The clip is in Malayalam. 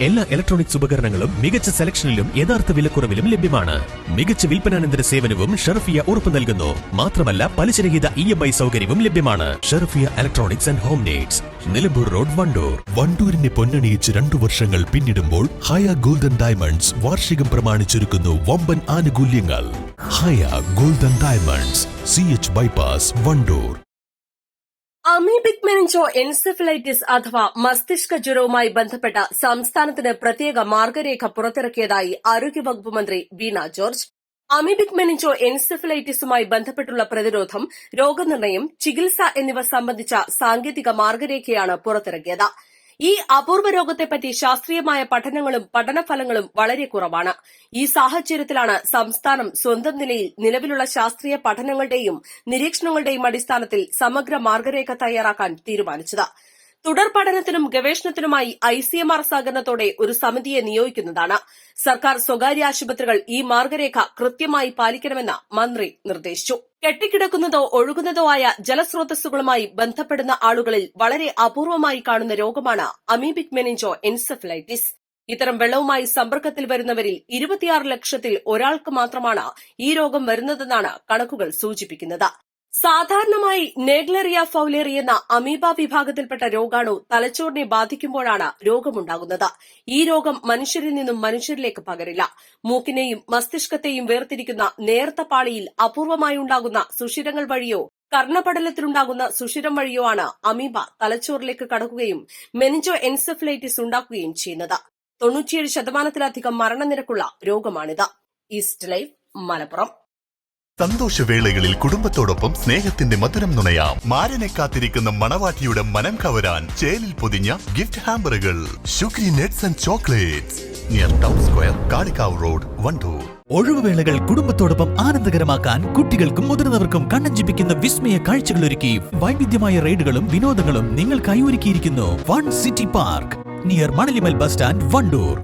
എല്ലാ ഇലക്ട്രോണിക്സ് ഉപകരണങ്ങളും മികച്ച സെലക്ഷനിലും യഥാർത്ഥ വിലക്കുറവിലും ലഭ്യമാണ്. മികച്ച വിൽപ്പനാനന്തര സേവനവും ഷെർഫിയ ഉറപ്പു നൽകുന്നു. മാത്രമല്ല പലിശരഹിത ഇ എം ഐ സൗകര്യവും ലഭ്യമാണ്. Sherfiya electronics and home needs Nilambur road Wandoor. വണ്ടൂരിനെ പൊന്നണിയിച്ച് രണ്ടു വർഷങ്ങൾ പിന്നിടുമ്പോൾ ഹയ ഗോൾഡൻ ഡയമണ്ട്സ് വാർഷികം പ്രമാണിച്ചൊരുക്കുന്നു വമ്പൻ ആനുകൂല്യങ്ങൾ. Haya golden diamonds. C H bypass Wandoor. Amoebic meningoencephalitis അഥവാ മസ്തിഷ്ക ജ്വരവുമായി ബന്ധപ്പെട്ട സംസ്ഥാനത്തിന് പ്രത്യേക മാർഗരേഖ പുറത്തിറക്കിയതായി ആരോഗ്യവകുപ്പ് മന്ത്രി വീണ ജോർജ്. അമീബിക് മെനിഞ്ചോ എൻസെഫലൈറ്റിസുമായി ബന്ധപ്പെട്ടുള്ള പ്രതിരോധം രോഗനിർണയം ചികിത്സ എന്നിവ സംബന്ധിച്ച സാങ്കേതിക മാർഗരേഖയാണ് പുറത്തിറക്കിയത്. ഈ അപൂർവ രോഗത്തെപ്പറ്റി ശാസ്ത്രീയമായ പഠനങ്ങളും പഠനഫലങ്ങളും വളരെ കുറവാണ്. ഈ സാഹചര്യത്തിലാണ് സംസ്ഥാനം സ്വന്തം നിലയിൽ നിലവിലുള്ള ശാസ്ത്രീയ പഠനങ്ങളുടെയും നിരീക്ഷണങ്ങളുടെയും അടിസ്ഥാനത്തിൽ സമഗ്ര മാർഗരേഖ തയ്യാറാക്കാൻ തീരുമാനിച്ചത്. തുടർ പഠനത്തിനും ഗവേഷണത്തിനുമായി ഐ സി എം ആർ സഹകരണത്തോടെ ഒരു സമിതിയെ നിയോഗിക്കുന്നതാണ്. സർക്കാർ സ്വകാര്യ ആശുപത്രികൾ ഈ മാർഗരേഖ കൃത്യമായി പാലിക്കണമെന്ന് മന്ത്രി നിർദ്ദേശിച്ചു. കെട്ടിക്കിടക്കുന്നതോ ഒഴുകുന്നതോ ആയ ജലസ്രോതസ്സുകളുമായി ബന്ധപ്പെടുന്ന ആളുകളിൽ വളരെ അപൂർവമായി കാണുന്ന രോഗമാണ് അമീബിക് മെനിഞ്ചോ എൻസെഫലൈറ്റിസ്. ഇത്തരം വെള്ളവുമായി സമ്പർക്കത്തിൽ വരുന്നവരിൽ ഇരുപത്തിയാറ് ലക്ഷത്തിൽ ഒരാൾക്ക് മാത്രമാണ് ഈ രോഗം വരുന്നതെന്നാണ് കണക്കുകൾ സൂചിപ്പിക്കുന്നത്. സാധാരണമായി നേഗ്ലറിയ ഫൌലേറി എന്ന അമീബ വിഭാഗത്തിൽപ്പെട്ട രോഗാണു തലച്ചോറിനെ ബാധിക്കുമ്പോഴാണ് രോഗമുണ്ടാകുന്നത്. ഈ രോഗം മനുഷ്യരിൽ നിന്നും മനുഷ്യരിലേക്ക് പകരില്ല. മൂക്കിനെയും മസ്തിഷ്കത്തെയും വേർതിരിക്കുന്ന നേർത്ത പാളിയിൽ അപൂർവമായി ഉണ്ടാകുന്ന സുഷിരങ്ങൾ വഴിയോ കർണപടലത്തിലുണ്ടാകുന്ന സുഷിരം വഴിയോ ആണ് അമീബ തലച്ചോറിലേക്ക് കടക്കുകയും മെനിഞ്ചോ എൻസെഫലൈറ്റിസ് ഉണ്ടാക്കുകയും ചെയ്യുന്നത്. തൊണ്ണൂറ്റിയേഴ് ശതമാനത്തിലധികം മരണനിരക്കുള്ള രോഗമാണിത്. East life Malappuram. സന്തോഷവേളകളിൽ കുടുംബത്തോടൊപ്പം സ്നേഹത്തിന്റെ മധുരം നുണയാം. മാരനെ കാത്തിരിക്കുന്ന മണവാട്ടിയുടെ മനം കവരാൻ ചേലിൽ പൊതിഞ്ഞ gift ഹാമ്പറുകൾ. Shukri nuts and chocolates. Near town square Kalikavu road Wandoor. ഒഴിവുവേളകൾ കുടുംബത്തോടൊപ്പം ആനന്ദകരമാക്കാൻ കുട്ടികൾക്കും മുതിർന്നവർക്കും കണ്ണഞ്ചിപ്പിക്കുന്ന വിസ്മയ കാഴ്ചകൾ ഒരുക്കി. വൈവിധ്യമായ റൈഡുകളും വിനോദങ്ങളും നിങ്ങൾക്കായി ഒരുക്കിയിരിക്കുന്നു. One city park. Near Manalimal bus stand Wandoor.